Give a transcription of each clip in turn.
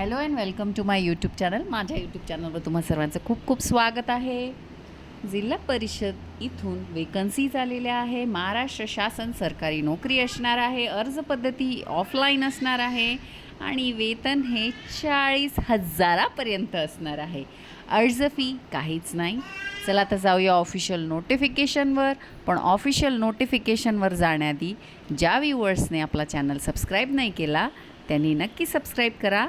Hello and welcome to my YouTube channel. माझ्या YouTube चॅनलवर तुम्हा सर्वांचं खूप खूप स्वागत आहे. जिल्हा परिषद इथून वेकन्सीज आलेल्या आहे. महाराष्ट्र शासन सरकारी नोकरी असणार आहे. अर्ज पद्धती ऑफलाईन असणार आहे. आणि वेतन हे चाळीस हजारापर्यंत असणार आहे. अर्ज फी काहीच नाही. चला आता जाऊया ऑफिशियल नोटिफिकेशनवर पण ऑफिशियल नोटिफिकेशनवर जाण्याआधी ज्या व्ह्युअर्सने आपला चॅनल सबस्क्राईब नाही केला त्यांनी नक्की सबस्क्राईब करा.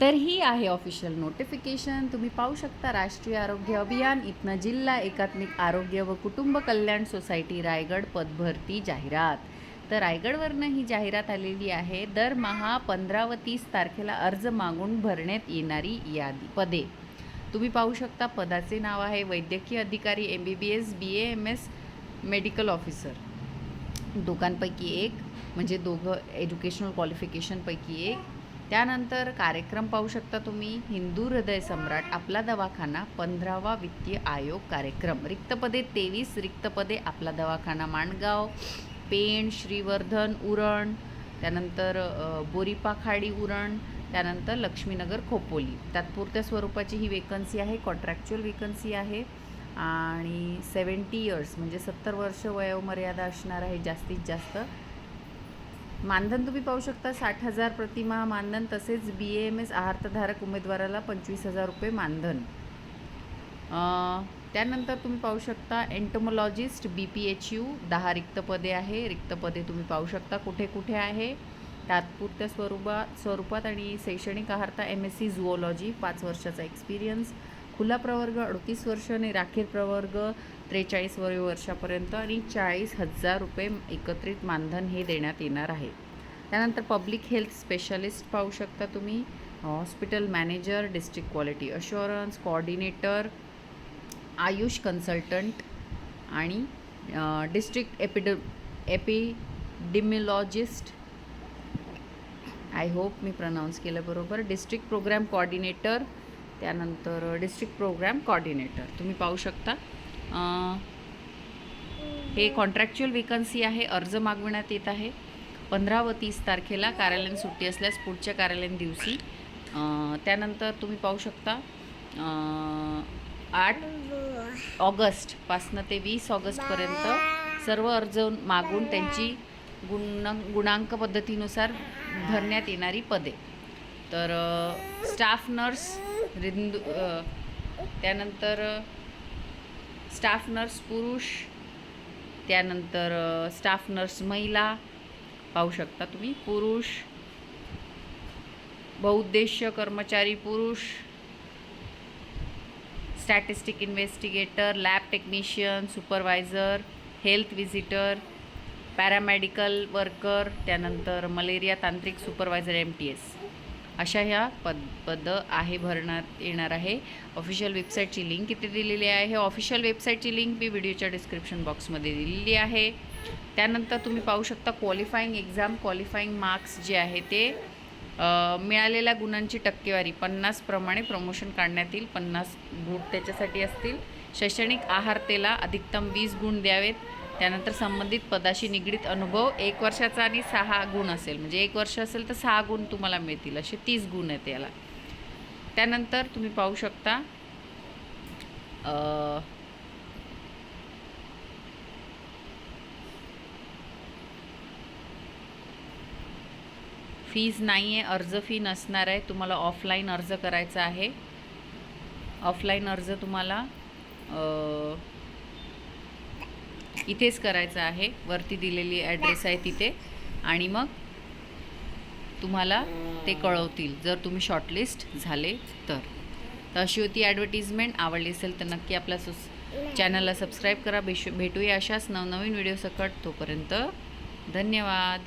तर ही आहे ऑफिशियल नोटिफिकेशन तुम्ही पाहू शकता राष्ट्रीय आरोग्य अभियान. इथनं जिल्हा एकात्मिक आरोग्य व कुटुंब कल्याण सोसायटी रायगड पदभरती जाहिरात. तर रायगडवरनं ही जाहिरात आलेली आहे. दरमहा पंधरा व तीस तारखेला अर्ज मागून भरण्यात येणारी यादी. पदे. तुम्ही पाहू शकता पदाचे नाव आहे वैद्यकीय अधिकारी M B B S B A M S medical officer दोघांपैकी एक म्हणजे दोघं एज्युकेशनल क्वालिफिकेशनपैकी एक. त्यानंतर कार्यक्रम पाहू शकता तुम्ही. हिंदू हृदय सम्राट आपला दवाखाना पंधरावा वित्तीय आयोग कार्यक्रम. रिक्तपदे तेवीस रिक्तपदे आपला दवाखाना माणगाव पेण श्रीवर्धन उरण त्यानंतर बोरीपाखाडी उरण त्यानंतर लक्ष्मीनगर खोपोली. तात्पुरत्या स्वरूपाची ही वेकन्सी आहे कॉन्ट्रॅक्च्युअल वेकन्सी आहे. आणि सेवन्टी इयर्स म्हणजे सत्तर वर्ष वयोमर्यादा असणार आहे जास्तीत जास्त. मानधन तुम्ही पाहू शकता साठ हजार प्रतिमा मानधन तसेच बी ए एम एस आहारतधारक उमेदवाराला पंचवीस हजार रुपये मानधन. अं, त्यानंतर तुम्ही पाहू शकता entomologist B P H U दहा रिक्त पदे आहे. रिक्त पदे तुम्ही पाहू शकता कुठे कुठे आहे. तात्पुरत्या स्वरूपात स्वरूपात आणि शैक्षणिक आहारता एम एस सी झुओलॉजी पाच वर्षाचा एक्सपिरियन्स खुला प्रवर्ग अडतीस वर्ष आणि राखीव प्रवर्ग त्रेचाळीस वय वर्षापर्यंत आणि चाळीस हजार रुपये एकत्रित मानधन हे देण्यात येणार आहे. त्यानंतर पब्लिक हेल्थ स्पेशालिस्ट पाहू शकता तुम्ही. Hospital manager district quality assurance coordinator AYUSH consultant आणि district epid epidemiologist I hope me pronounce केलं बरोबर. डिस्ट्रिक्ट प्रोग्राम कॉर्डिनेटर त्यानंतर डिस्ट्रिक्ट प्रोग्राम कॉर्डिनेटर तुम्ही पाहू शकता. हे कॉन्ट्रॅक्च्युअल वेकन्सी आहे अर्ज मागविण्यात येत आहे. पंधरा व तीस तारखेला कार्यालयीन सुट्टी असल्यास पुढच्या कार्यालयीन दिवशी. त्यानंतर तुम्ही पाहू शकता आठ ऑगस्टपासनं ते वीस ऑगस्टपर्यंत सर्व अर्ज मागून त्यांची गुण गुणांक पद्धतीनुसार भरण्यात येणारी पदे. तर स्टाफ नर्स रिंदू त्यानंतर स्टाफ नर्स पुरुष त्यानंतर स्टाफ नर्स महिला पाहू शकता तुम्ही पुरुष बहुउद्देश्य कर्मचारी पुरुष statistic investigator lab technician supervisor health visitor paramedical worker त्यानंतर मलेरिया तांत्रिक सुपरवायझर एम टी एस अशा ह्या पद पदं आहे भरण्यात येणार आहे. ऑफिशियल वेबसाईटची लिंक इथे दिलेली आहे. ऑफिशियल वेबसाईटची लिंक मी व्हिडिओच्या डिस्क्रिप्शन बॉक्समध्ये दिलेली आहे. त्यानंतर तुम्ही पाहू शकता क्वालिफाईंग एक्झाम क्वालिफाईंग मार्क्स जे आहे ते मिळालेल्या गुणांची टक्केवारी पन्नासप्रमाणे प्रमोशन काढण्यात येईल. पन्नास गुण त्याच्यासाठी असतील. शैक्षणिक आहारतेला अधिकतम वीस गुण द्यावेत. त्यानंतर संबंधित पदाशी निगडीत अनुभव एक वर्षाचा आणि सहा गुण असेल. म्हणजे एक वर्ष असेल तर सहा गुण तुम्हाला मिळतील. असे तीस गुण आहेत याला. त्यानंतर तुम्ही पाहू शकता फीज नाही आहे अर्ज फी नसणार आहे. तुम्हाला ऑफलाईन अर्ज करायचा आहे. ऑफलाईन अर्ज तुम्हाला इथेच करायचं आहे. वरती दिलेली ॲड्रेस आहे तिथे. आणि मग तुम्हाला ते कळवतील. जर तुम्ही शॉर्टलिस्ट झाले तर. तर अशी होती ॲडव्हर्टिजमेंट आवडली असेल तर नक्की आपल्या सुस चॅनलला सबस्क्राईब करा. भेश भेटूया अशाच नवनवीन व्हिडिओ सकट तोपर्यंत धन्यवाद.